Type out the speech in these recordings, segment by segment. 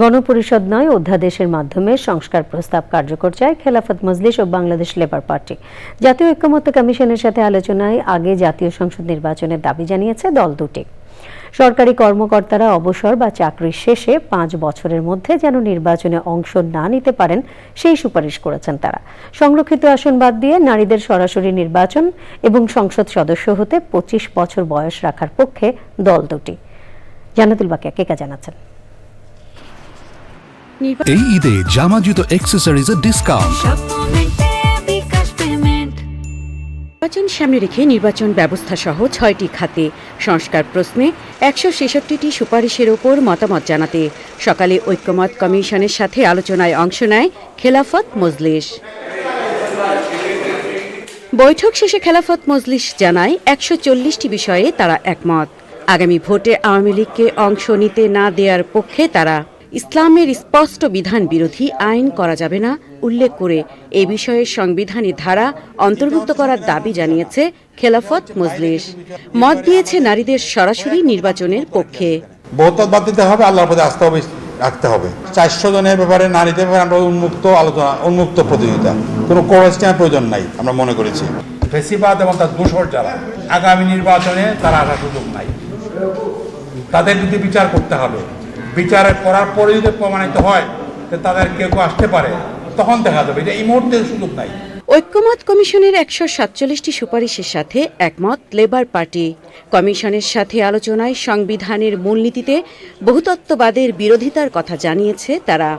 গণপরিষদ নয়, অধ্যাদেশের মাধ্যমে সংস্কার প্রস্তাব কার্যকর চায় খেলাফত মজলিস ও বাংলাদেশ লেবার পার্টি। জাতীয় ঐক্যমত্য কমিশনের সাথে আলোচনায় আগে জাতীয় সংসদ নির্বাচনের দাবি জানিয়েছে দল দুটি। সরকারি কর্মকর্তারা অবসর বা চাকরির শেষে পাঁচ বছরের মধ্যে যেন নির্বাচনে অংশ না নিতে পারেন, সেই সুপারিশ করেছেন তারা। সংরক্ষিত আসন বাদ দিয়ে নারীদের সরাসরি নির্বাচন এবং সংসদ সদস্য হতে পঁচিশ বছর বয়স রাখার পক্ষে দল দুটি। জানাতুল বাকিয়া কেকা জানাচ্ছেন? এই ঈদে জামা জুতো অ্যাক্সেসরিজের ডিসকাউন্ট নির্বাচন সামনে রেখে নির্বাচন ব্যবস্থা সহ ছয়টি খাতে। সংস্কার প্রশ্নে একশো ছেষট্টিটি সুপারিশের ওপর মতামত জানাতে সকালে ঐক্যমত কমিশনের সাথে আলোচনায় অংশ নেয় খেলাফত মজলিস। বৈঠক শেষে খেলাফত মজলিস জানায় একশো চল্লিশটি বিষয়ে তারা একমত। আগামী ভোটে আওয়ামী লীগকে অংশ নিতে না দেওয়ার পক্ষে তারা ইসলামের স্পষ্ট বিধান বিরোধী আইন করা যাবে না উল্লেখ করে এ বিষয়ে সংবিধানের ধারা অন্তর্ভুক্ত করার দাবি জানিয়েছে খেলাফত মজলিস। মত দিয়েছে নারীদের সরাসরি নির্বাচনের পক্ষে। বহুতল বাদ দিতে হবে আল্লাহর প্রতি আস্থা হবে রাখতে হবে। চারশো জনের ব্যাপারে নারীদের ব্যাপারে আমরা উন্মুক্ত আলোচনা উন্মুক্ত প্রতিযোগিতা। কোনো কোরেস্টিয়ার প্রয়োজন নাই আমরা মনে করেছি। ফেসিবাদ এবং তার দোষর যারা আগামী নির্বাচনে তারা আসার সুযোগ নাই। তাদের যদি বিচার করতে হবে বিচার করার পরে যদি প্রমাণিত হয় যে তাদের কেউ কেউ আসতে পারে। তখন দেখা যাবে এটা এই মুহূর্তে সুযোগ নাই। ঐক্যমত কমিশনের একশো সাতচল্লিশটি সুপারিশের সাথে একমত লেবার পার্টি। কমিশনের সাথে আলোচনায় সংবিধানের মূলনীতিতে বহুতত্ত্ববাদের বিরোধিতার কথা জানিয়েছে তারা।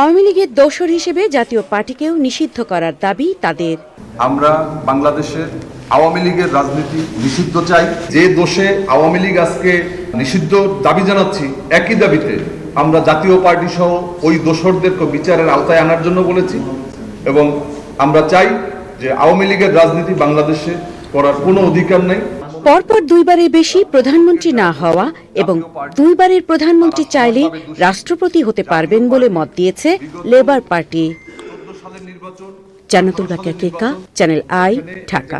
আওয়ামী লীগের দোসর হিসেবে জাতীয় পার্টিকেও নিষিদ্ধ করার দাবি তাদের। আমরা বাংলাদেশের আওয়ামী লীগের রাজনীতি নিষিদ্ধ চাই। যে দোষে আওয়ামী লীগ আজকে নিষিদ্ধ দাবি জানাচ্ছি, একই দাবিতে আমরা জাতীয় পার্টি সহ ওই দোসরদেরকে বিচারের আওতায় আনার জন্য বলেছি এবং আমরা চাই যে আওয়ামী লীগের রাজনীতি বাংলাদেশে করার কোনো অধিকার নেই। পরপর দুইবারের বেশি প্রধানমন্ত্রী না হওয়া এবং দুইবারের প্রধানমন্ত্রী চাইলে রাষ্ট্রপতি হতে পারবেন বলে মত দিয়েছে Labour Party. Jannatul Bakiya Keka Channel I Dhaka.